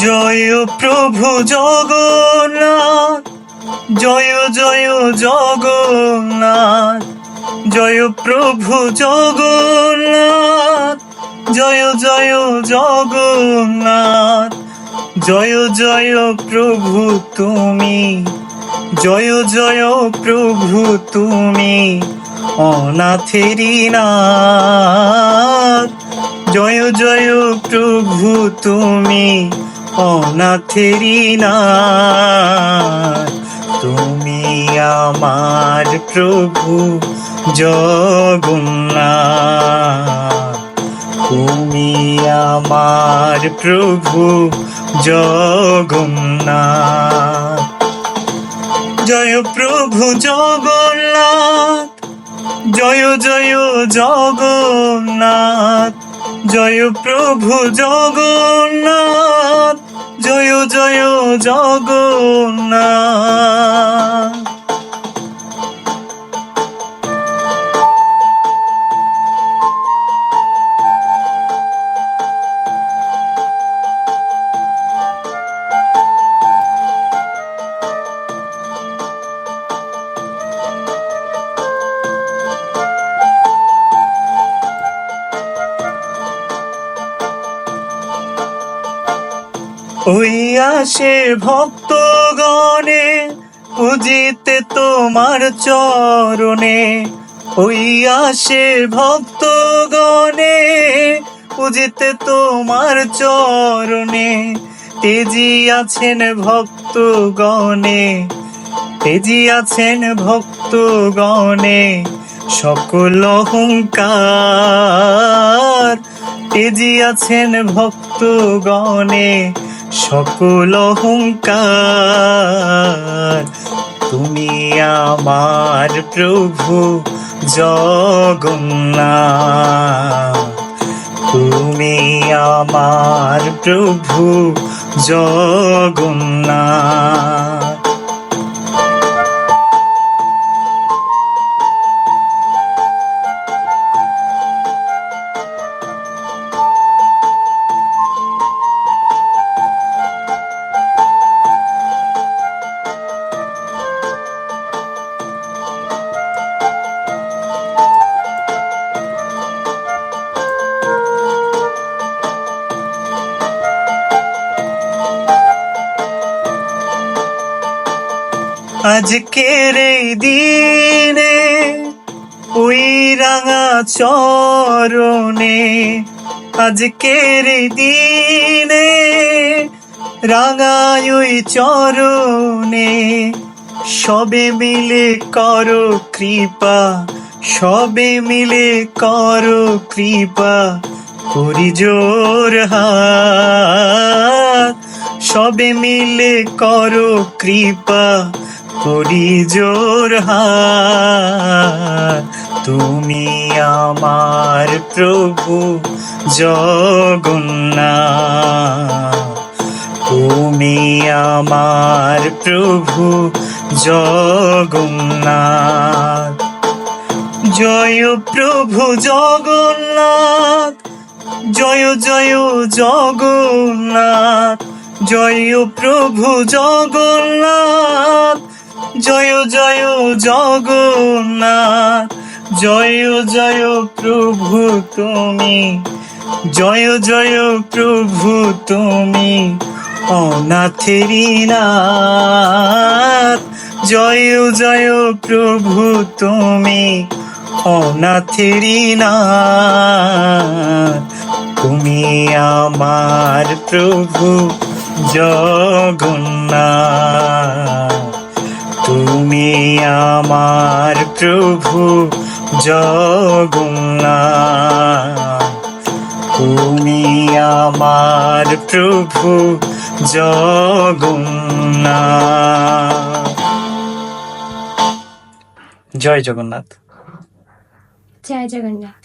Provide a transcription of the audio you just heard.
প্রভু জগন্নাথ, জয় জয় জগন্নাথ, জয় প্রভু জগন্নাথ, জয় জয় জগন্নাথ, জয় জয় প্রভু তুমি, জয় জয় প্রভু তুমি অনাথেরি নাথ, জয় জয় প্রভু তুমি অনাথেরি নাথ। তুমি আমার প্রভু জগন্নাথ। তুমি আমার প্রভু জগন্নাথ। জয় প্রভু জগন্নাথ। জয় জয় জগন্নাথ। জয় প্রভু জগন্নাথ। জয় জয় জগন্নাথ। ওই আসে ভক্তগণে পুজিতে তোমার চরণে ওই আসে ভক্তগণে পুজিতে তোমার চরণে, তেজি আছেন ভক্তগণে, তেজি আছেন ভক্তগণে, সকল অহংকার, তেজি আছেন ভক্তগণে। সকল অহংকার। তুমি আমার প্রভু জগন্নাথ। তুমি আমার প্রভু জগন্নাথ। আজকের এই দিনে ওই রাঙা চরণে, আজকের এই দিনে রাঙায় ওই চরণে সবে মিলে করো কৃপা, সবে মিলে করো কৃপা, করি জোর সবে মিলে করো কৃপা করি জোর তুমি আমার প্রভু জগন্নাথ। তুমি আমার প্রভু জগন্নাথ। জয় প্রভু জগন্নাথ। জয় জয় জগন্নাথ। জয় প্রভু জগন্নাথ। জয় জয় জগন্নাথ, জয় জয় প্রভু তুমি, জয় জয় প্রভু তুমি অনাথেরি নাথ, জয় জয় প্রভু তুমি অনাথেরি নাথ, তুমি আমার প্রভু জগন্নাথ। তুমি আমার প্রভু জগন্নাথ তুমি আমার প্রভু জগন্নাথ জয় জগন্নাথ। জয় জগন্নাথ।